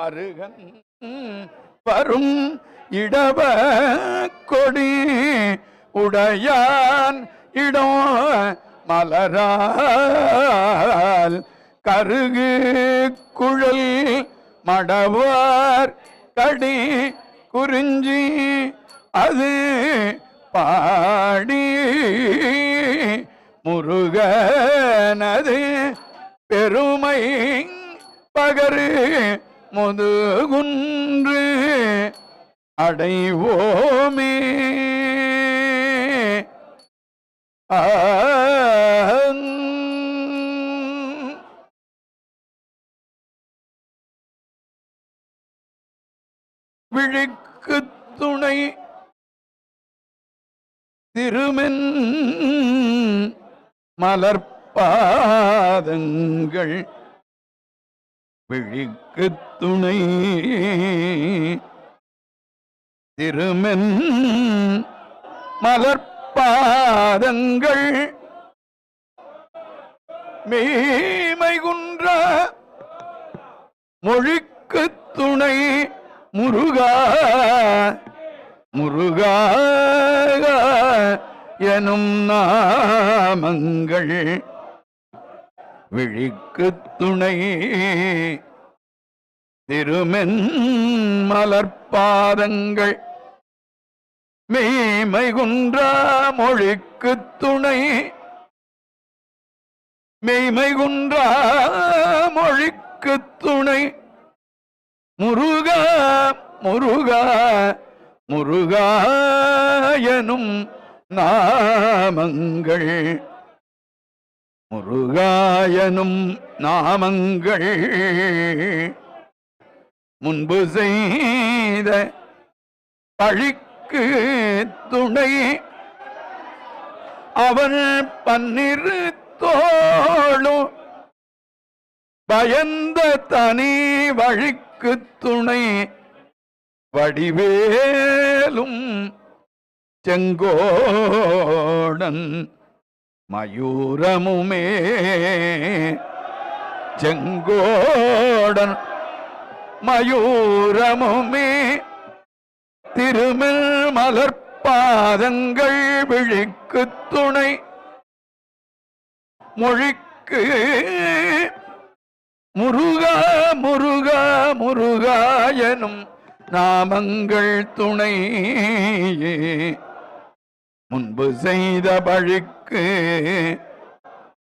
அருகன் வரும் இடவ கொடி உடையான் இடம் மலரால் கருகு குழல் மடவார் கடி குறிஞ்சி அது பாடி முருகனது பெருமை பகரு முதுகுன்று அடைவோமே. விழிக்கு துணை திருமென் மலர்பாதங்கள் விழிக்கு துணை திருமென் மலர்பாதங்கள் மெய்மை குன்ற மொழிக்கு துணை முருகா முருகா எனும் நாமங்கள். விழிக்கு துணை. திருமென் மலர்பாதங்கள் மெய்மை குன்றா மொழிக்கு துணை. மெய்மை குன்றா மொழிக்கு துணை. முருகா முருகா முருகா எனும் நாமங்கள். முருகாயனும் நாமங்கள் முன்பு செய்த பழிக்கு துணை அவர் பன்னிரு தோளும் பயந்த தனி வழிக்கு துணை வடிவேலும் செங்கோடன் மயூரமுமே செங்கோடன் மயூரமுமே திருமில் மலர்பாதங்கள் விழிக்கு துணை மொழிக்கு முருகா முருகா முருகா எனும் நாமங்கள் துணை முன்பு செய்த பழிக்கு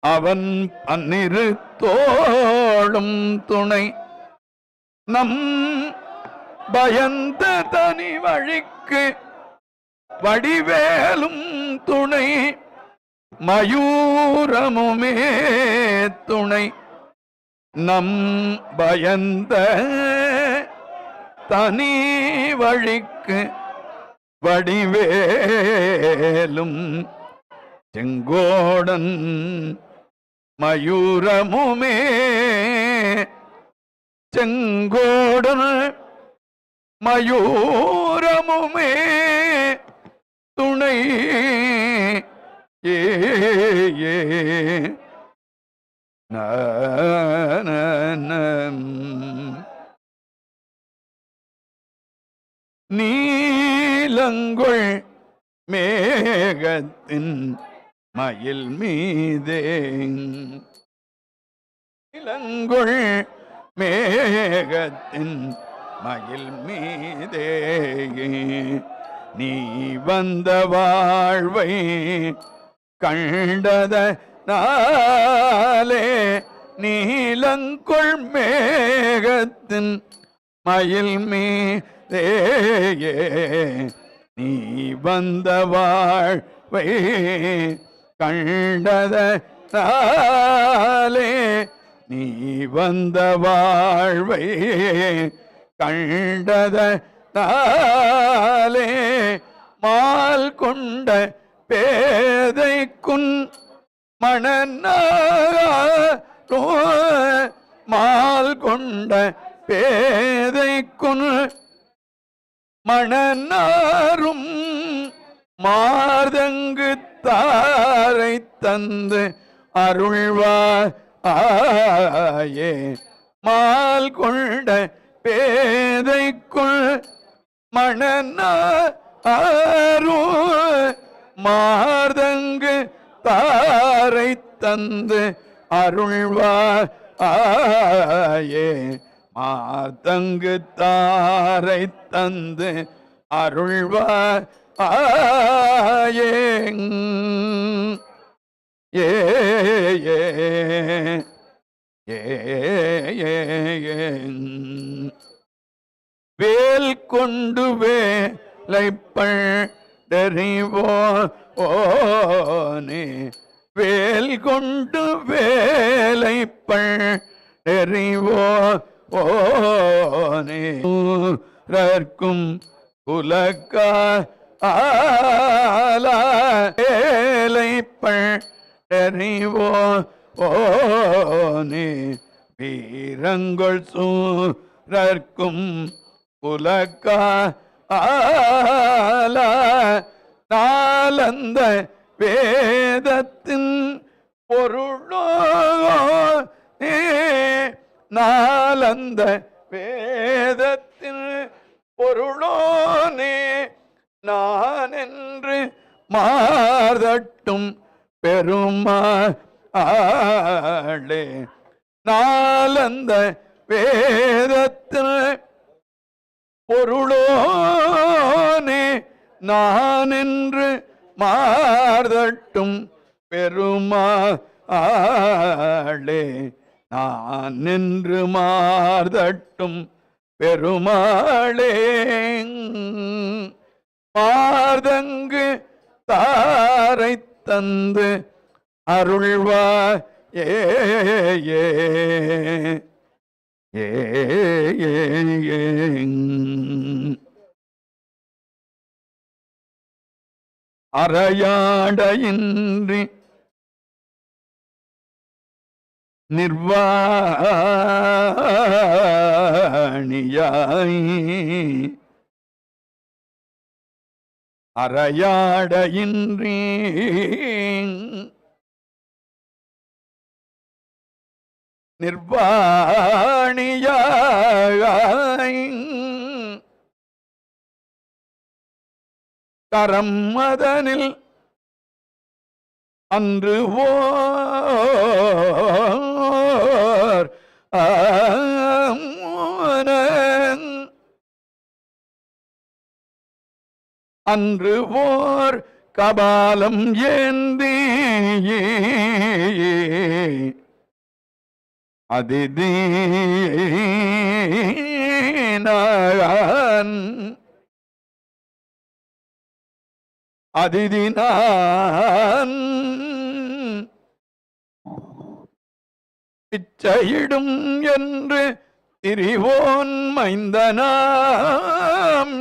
அவன் பன்னிரு தோளும் துணை. நம் பயந்த தனி வழிக்கு வடிவேலும் துணை. மயூரமுமே துணை. நம் பயந்த தனி வழிக்கு வடிவேலும் செங்கோடன் மயூரமுமே செங்கோடன் மயூரமுமே துணை ஏ ஏ ந, மேகத்தின் மயில் மீதே. இளங்கொள் மேகத்தின் மயில் மீதே. நீ வந்த வாழ்வை கண்டத நாளே. நீலங்கொள் மேகத்தின் மயில் மீதே. நீ வந்த வாழ்வை கண்டத நீ வந்த வாழ்வை கண்டத மால் கொண்ட பேதைக்குன் மணநாரோ மால் கொண்ட பேதைக்குன் மணநாரும் மாதங்கு தாரை தந்து அருள்வாயே மால் கொண்ட பேதைக்குள் மணனாரோ மாதங்கு தாரை தந்து அருள்வாயே மாதங்கு தாரை தந்து அருள்வார் ஆயே ஏ ஏ ஏ ஏ வேல் கொண்டு வேலைப்படறிவோ ஓனே. வேல் கொண்டு வேலைப்படறிவோ ஓனே ரற்கும் குலக்கா ஓனே வீரங்கள் சூரர்க்கும் குலக்கா ஆல நாலந்த வேதத்தின் பொருளோ ஏ நாலந்த வேதத்தின் பொருளோனே நான் என்று மாதட்டும் பெருமா ஆளே. நாலந்த வேதத்தின் பொருளோனே நான் என்று மார்தட்டும் பெருமா ஆளே. நான் நின்று மார்தட்டும் பெருமாளே. மார்தங்கு தாரை தந்து அருள்வா ஏ ஏ நிர்வாணியாய். அறையாடையின்றி நிர்வாணியாய். கரம் மதனில் அன்று ஓ ஆமோனன் அன்று ஓர் கபாலம் ஏந்தி அதிதீனான். அதிதினான். பிச்சையிடும் என்று திரிவோன் மைந்தனாம்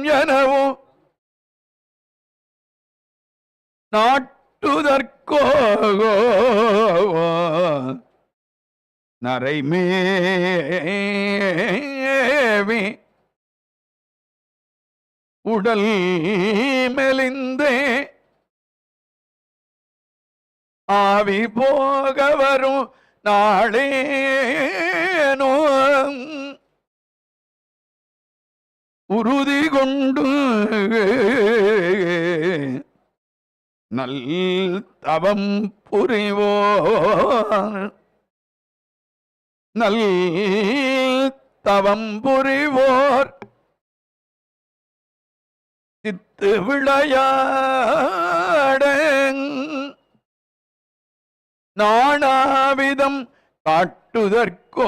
எனவோ. நாட்டுதற்கோகோ நரைமேவி. உடல் மெலிந்தே. ஆவி போக வரும் நாளேனோ உறுதி கொண்டு நல் தவம் புரிவோர். நல் தவம் புரிவோர். சித்து விளையாட நானாவிதம் காட்டுதற்கோ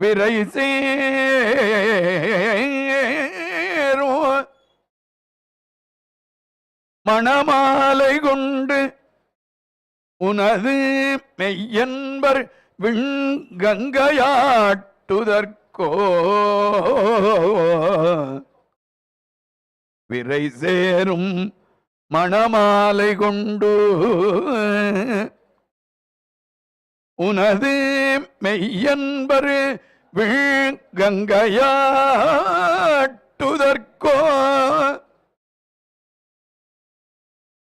விரை சேரோ. மணமாலை கொண்டு உனது மெய்யன்பர் விண்கங்கையாட்டுதற்கோ. விரை சேரும் மணமாலை கொண்டு உனது மெய்யன்பர் விழ்கங்கையாட்டுதற்கோ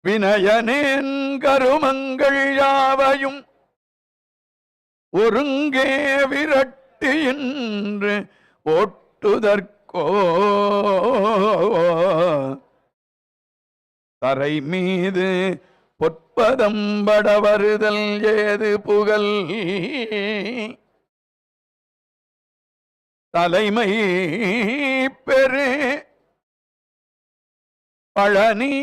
வினயனேன் கருமங்கள் யாவையும் ஒருங்கே விரட்டு என்று ஓட்டுதற்கோ தரை மீது பொற்பதம்பட வருதல் ஏது புகழ்? தலைமை பெரு பழனி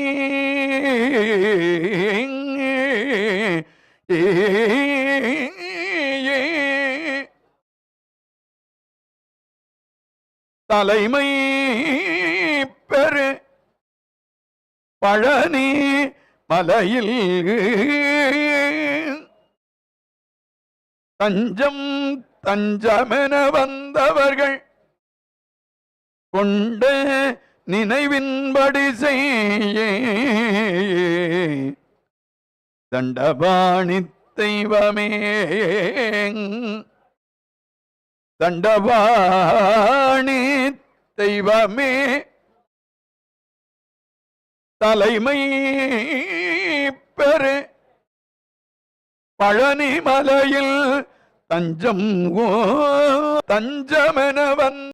தலைமை பழனி மலையில் தஞ்சம் தஞ்சமென வந்தவர்கள் கொண்ட நினைவின்படி செய்ய. தண்டபாணி தெய்வமே. தண்டபாணி தெய்வமே. தலைமை பெரு பழனி மலையில் தஞ்சம் ஓ தஞ்சமென வந்த